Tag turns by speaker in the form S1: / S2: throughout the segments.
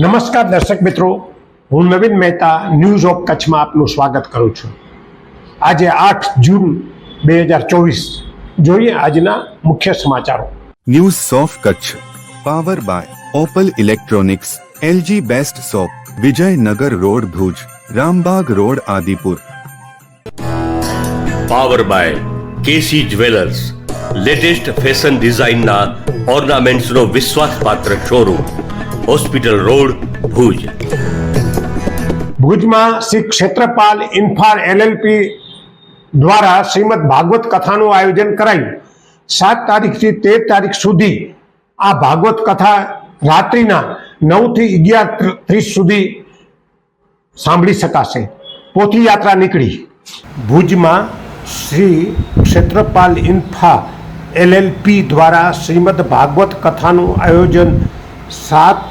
S1: નમસ્કાર દર્શક મિત્રો. હું નવીન મહેતા ન્યૂઝ ઓફ કચ્છમાં આપનું સ્વાગત કરું છું. આજે આઠ જૂન બે હજાર ચોવીસ. જોઈએ આજના મુખ્ય સમાચારો.
S2: News of Kutch. Power by Opal electronics LG best shop Vijaynagar road Bhuj Rambag road Adipur
S3: power by KC jewellers latest fashion ડિઝાઇનના ઓર્નામેન્ટ્સનો વિશ્વાસપાત્ર શોરૂમ હોસ્પિટલ રોડ ભુજ
S1: ભુજમાં શ્રી ક્ષેત્રપાલ ઇન્ફાર એલએલપી દ્વારા શ્રીમદ ભાગવત કથાનું આયોજન કરાયું. સાત તારીખથી તેર તારીખ સુધી આ ભાગવત કથા રાત્રિના નવથી અગિયાર ત્રીસ સુધી સાંભળી શકાશે. પોથી યાત્રા નીકળી. ભુજમાં શ્રી ક્ષેત્રપાલ ઇન્ફા એલએલપી દ્વારા શ્રીમદ ભાગવત કથાનું આયોજન સાત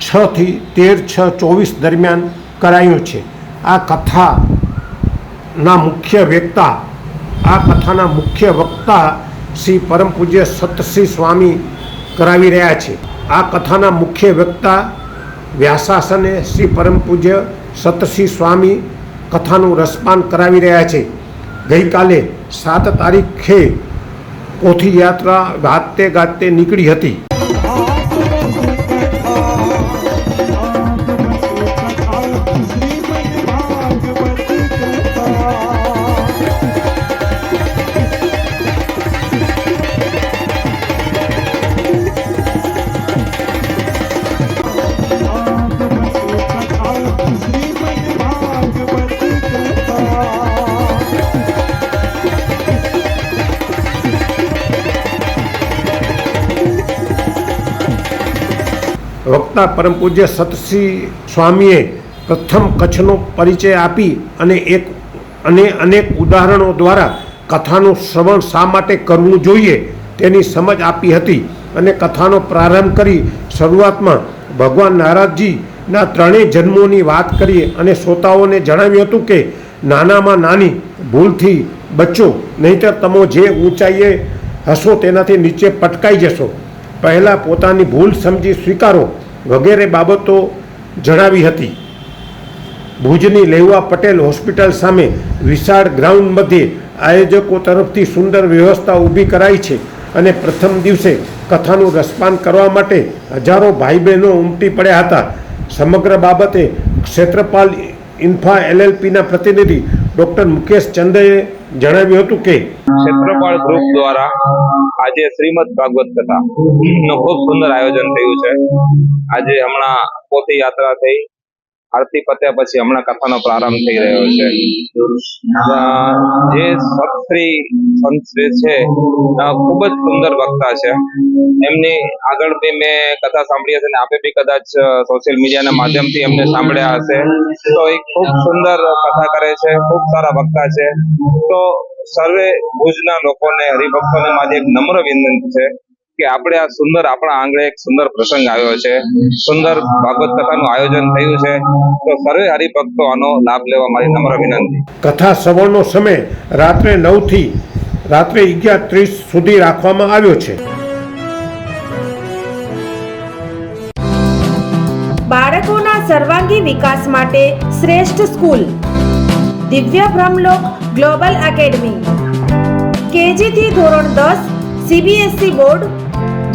S1: છ થી તેર છ ચોવીસ દરમિયાન કરાયું છે. આ કથાના મુખ્ય વક્તા, આ કથાના મુખ્ય વક્તા શ્રી પરમ પૂજ્ય સતશ્રી સ્વામી કરાવી રહ્યા છે. આ કથાના મુખ્ય વક્તા વ્યાસાસને શ્રી પરમ પૂજ્ય સતશ્રી સ્વામી કથાનું રસપાન કરાવી રહ્યા છે. ગઈકાલે સાત તારીખે પોથી યાત્રા ગાતે ગાતે નીકળી હતી. વક્તા પરમ પૂજ્ય સતસિંહ સ્વામીએ પ્રથમ કચ્છનો પરિચય આપી અને એક અને અનેક ઉદાહરણો દ્વારા કથાનું શ્રવણ શા માટે કરવું જોઈએ તેની સમજ આપી હતી અને કથાનો પ્રારંભ કરી શરૂઆતમાં ભગવાન નારાજજીના ત્રણેય જન્મોની વાત કરી અને શ્રોતાઓને જણાવ્યું હતું કે, નાનામાં નાની ભૂલથી બચો, નહીંતર તમે જે ઊંચાઈએ હશો તેનાથી નીચે પટકાઈ જશો. પહેલાં પોતાની ભૂલ સમજી સ્વીકારો, વગેરે બાબતો જણાવી હતી. ભુજની લેવા પટેલ હોસ્પિટલ સામે વિશાળ ગ્રાઉન્ડ મધ્યે આયોજકો તરફથી સુંદર વ્યવસ્થા ઊભી કરાઈ છે અને પ્રથમ દિવસે કથાનું રસપાન કરવા માટે હજારો ભાઈ બહેનો ઉમટી પડ્યા હતા. સમગ્ર બાબતે ક્ષેત્રપાલ ઇન્ફા એલએલપીના પ્રતિનિધિ ડૉક્ટર મુકેશ ચંદે જણાવ્યું હતું કે
S4: ક્ષેત્રપાળ ગ્રુપ દ્વારા આજે શ્રીમદ ભાગવત કથા નું ખૂબ સુંદર આયોજન થયું છે. આજે હમણાં પોથી યાત્રા થઈ. આરતી પત્યા પછી હમણાં કથાનો પ્રારંભ થઈ રહ્યો છે. જે સત્શ્રી સંતશ્રી છે ખૂબ જ સુંદર વક્તા છે. એમની આગળ બી મેં કથા સાંભળી હશે ને આપે બી કદાચ સોશિયલ મીડિયાના માધ્યમથી એમને સાંભળ્યા હશે. તો એ ખૂબ સુંદર કથા કરે છે, ખૂબ સારા વક્તા છે. તો સર્વે ભુજના લોકોને, હરિભક્તોને મારી એક નમ્ર વિનંતી છે. કે આપણે આ સુંદર આપણા આંગણે એક સુંદર પ્રસંગ આવ્યો છે. સુંદર ભાગવત કથાનું આયોજન થયું છે. તો સર્વે હરિભક્તો આનો લાભ લેવા મારી નમ્ર વિનંતી.
S1: કથા શ્રવણનો સમય રાત્રે નવથી રાત્રે અગિયાર ત્રીસ સુધી રાખવામાં આવ્યો છે.
S5: બાળકોના સર્વાંગી વિકાસ માટે શ્રેષ્ઠ સ્કૂલ. દિવ્ય બ્રહ્મલોક ગ્લોબલ એકેડમી. કેજી થી ધોરણ દસ CBSE board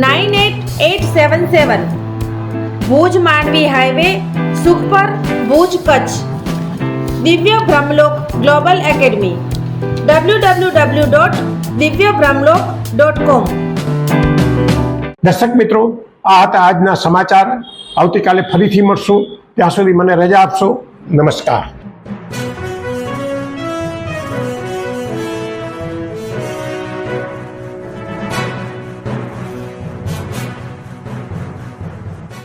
S5: nine eight eight seven seven Bhuj Mandvi highway Sukhpar Bhuj Kutch Divya Brahmalok global academy W W W dot Divya Brahmalok dot કોમ
S1: દર્શક મિત્રો આ હતા આજના સમાચાર. આવતીકાલે ફરીથી મળશું. ત્યાં સુધી મને રજા આપશો. નમસ્કાર.